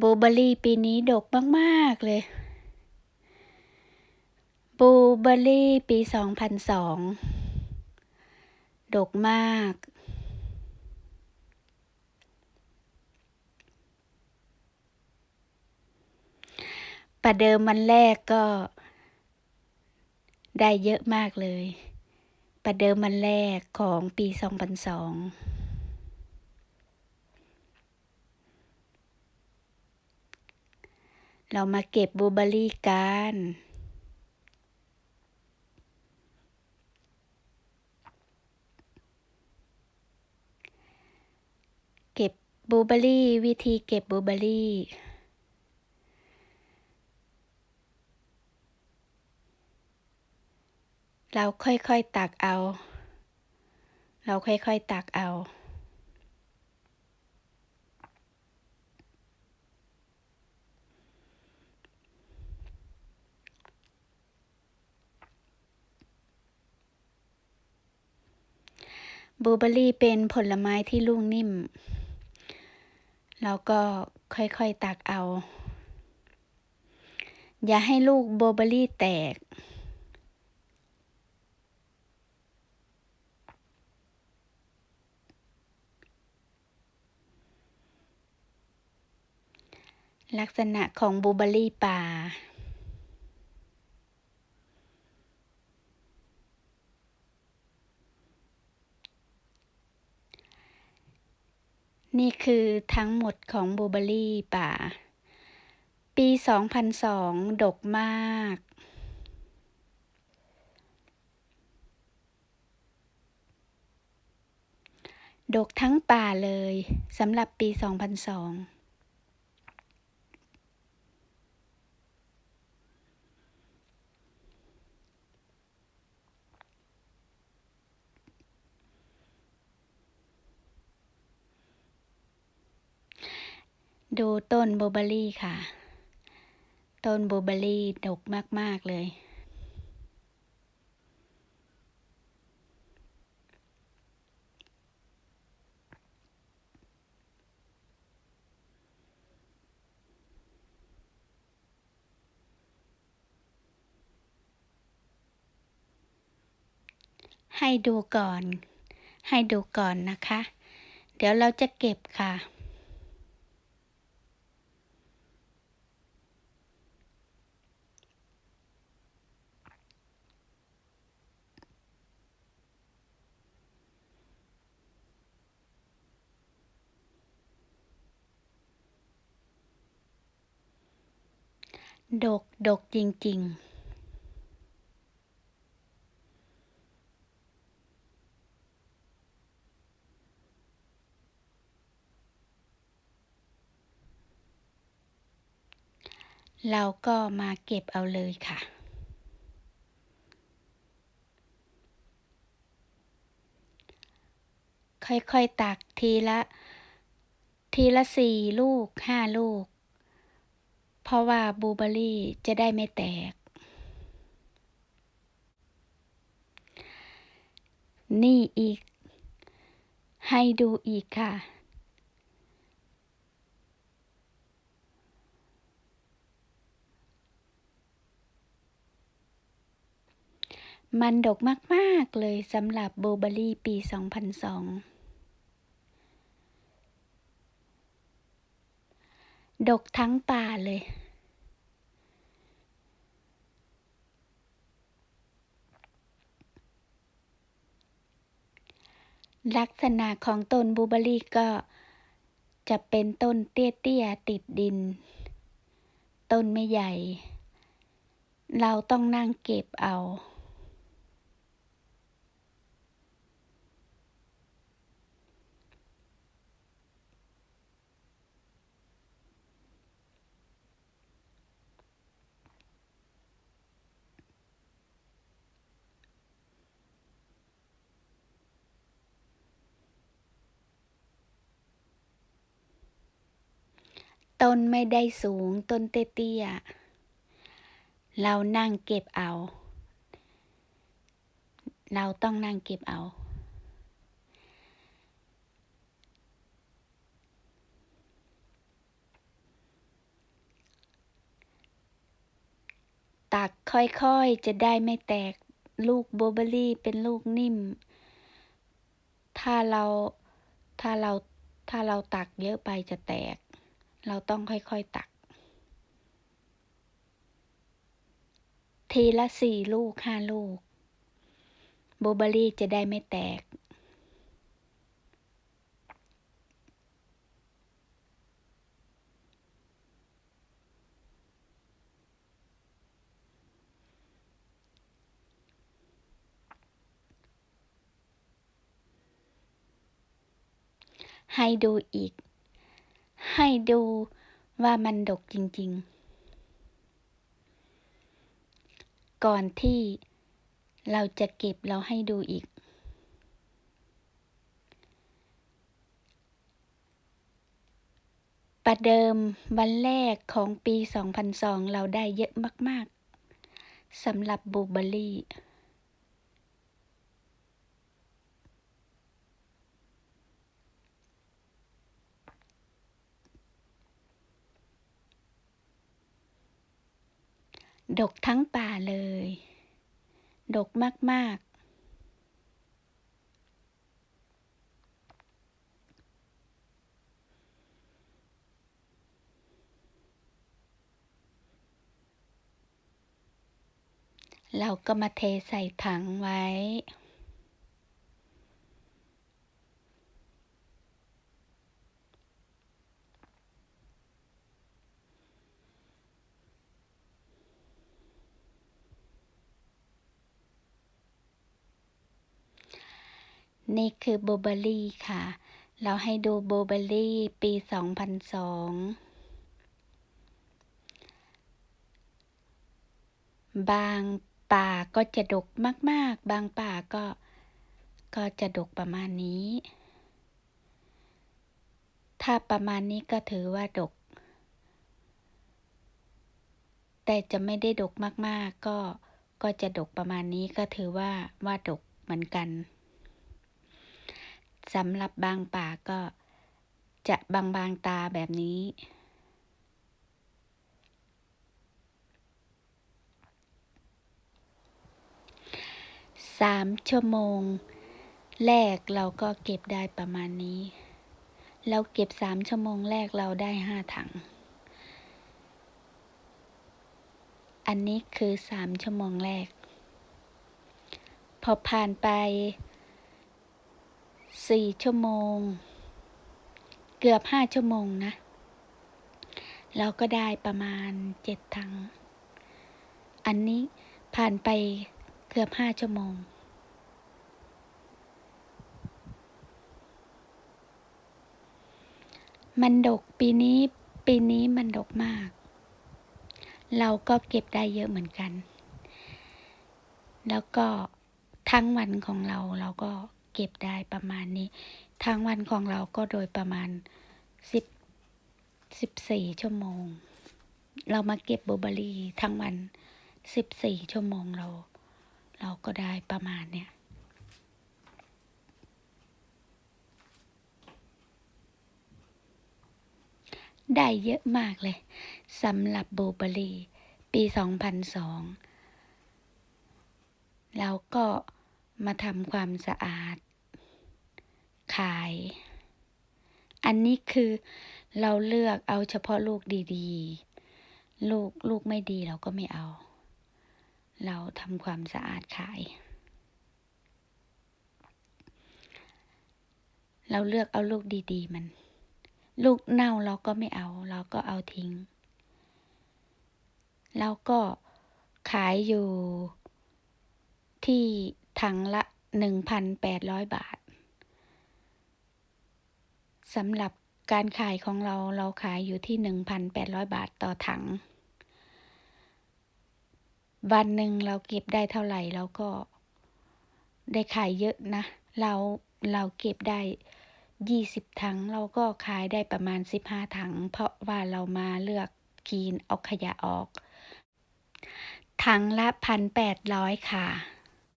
บลูเบอรี่ปีนี้ดกมาก ๆ เลยบลูเบอร์รี่ปี2002ดกมาก ประเดิมวันแรกก็ ได้เยอะมากเลย ประเดิมวันแรกของปี2002 เรามาเก็บบลูเบอร์รี่กัน เก็บบลูเบอร์รี่ วิธีเก็บบลูเบอร์รี่ เราค่อยๆตักเอา เราค่อยๆตักเอา บลูเบอร์รี่เป็นผลไม้ที่ลูกนิ่มเราก็ค่อยๆตักเอา อย่าให้ลูกบลูเบอร์รี่แตก ลักษณะของบลูเบอร์รี่ป่า นี่คือทั้งหมดของบลูเบอร์รี่ป่า ปี 2002 ดกมาก ดกทั้งป่าเลยสำหรับปี 2002 ดูต้นบเบอรี่ค่ะ ต้นบเบอร์รี่ดกมาก ๆ เลย ให้ดูก่อน ให้ดูก่อนนะคะ เดี๋ยวเราจะเก็บค่ะ ดก ดกจริง ๆ เราก็มาเก็บเอาเลยค่ะค่อยๆ ตักทีละ ทีละสี่ลูกห้าลูก เพราะว่าบลูเบอร์รี่จะได้ไม่แตก นี่อีก ให้ดูอีกค่ะ มันดกมาก ๆ เลยสำหรับบลูเบอร์รี่ปี 2002 ดกทั้งป่าเลย ลักษณะของต้นบูเบอรี่ก็จะเป็นต้นเตี้ยๆติดดิน ต้นไม่ใหญ่ เราต้องนั่งเก็บเอา ต้นไม่ได้สูงต้นเตี้ยเรานั่งเก็บเอา เราต้องนั่งเก็บเอา ตักค่อยๆจะได้ไม่แตกลูกโบเบอรี่เป็นลูกนิ่ม ถ้าเราถ้าเราถ้าเราตักเยอะไปจะแตก เราต้องค่อยๆตัก ทีละสี่ลูกห้าลูกบเบอรี่จะได้ไม่แตก ให้ดูอีก ให้ดูว่ามันดกจริง ๆ ก่อนที่เราจะเก็บเราให้ดูอีก ประเดิมวันแรกของปี 2002 เราได้เยอะมาก ๆสำหรับบลูเบอร์ ดกทั้งป่าเลย ดกมาก ๆเราก็มาเทใส่ถังไว้ นี่คือบเบอรี่ค่ะ เราให้ดูบเบอร์รี่ปี 2002 บางป่าก็จะดกมาก ๆ บางป่าก็ ก็จะดกประมาณนี้ ถ้าประมาณนี้ก็ถือว่าดก แต่จะไม่ได้ดกมาก ๆ ก็ ก็จะดกประมาณนี้ก็ถือว่าว่าดกเหมือนกัน สำหรับบางป่าก็จะบางๆตาแบบนี้ สามชั่วโมง แรกเราก็เก็บได้ประมาณนี้ เราเก็บสามชั่วโมงแรกเราได้ห้าถัง อันนี้คือสามชั่วโมงแรก พอผ่านไป สี่ชั่วโมง เกือบห้าชั่วโมงนะ เราก็ได้ประมาณเจ็ดถัง อันนี้ผ่านไปเกือบห้าชั่วโมง มันดกปีนี้ปีนี้มันดกมาก เราก็เก็บได้เยอะเหมือนกัน แล้วก็ทั้งวันของเราเราก็ เก็บได้ประมาณนี้ทั้งวันของเราก็โดยประมาณสิบสิบสี่ชั่วโมง เรามาเก็บบลูเบอรี่ทั้งวันสิบสี่ชั่วโมงเรา เราก็ได้ประมาณเนี้ยได้เยอะมากเลยสำหรับบลูเบอรี่ ปี 2002เราก็ มาทำความสะอาด ขาย อันนี้คือเราเลือกเอาเฉพาะลูกดีๆ ลูกลูกไม่ดีเราก็ไม่เอา เราทำความสะอาดขาย เราเลือกเอาลูกดีๆมัน ลูกเน่าเราก็ไม่เอา เราก็เอาทิ้งแล้วก็ขายอยู่ที่ ถังละหนึ่งพันแปดร้อยบาทสำหรับการขายของเราเราขายอยู่ที่หนึ่งพันแปดร้อยบาทต่อถัง วันหนึ่งเราเก็บได้เท่าไหร่เราก็ได้ขายเยอะนะ เราเราเก็บได้ยี่สิบถังเราก็ขายได้ประมาณสิบห้าถัง เพราะว่าเรามาเลือกคีนเอาขยะออก ถังละพันแปดร้อยค่ะ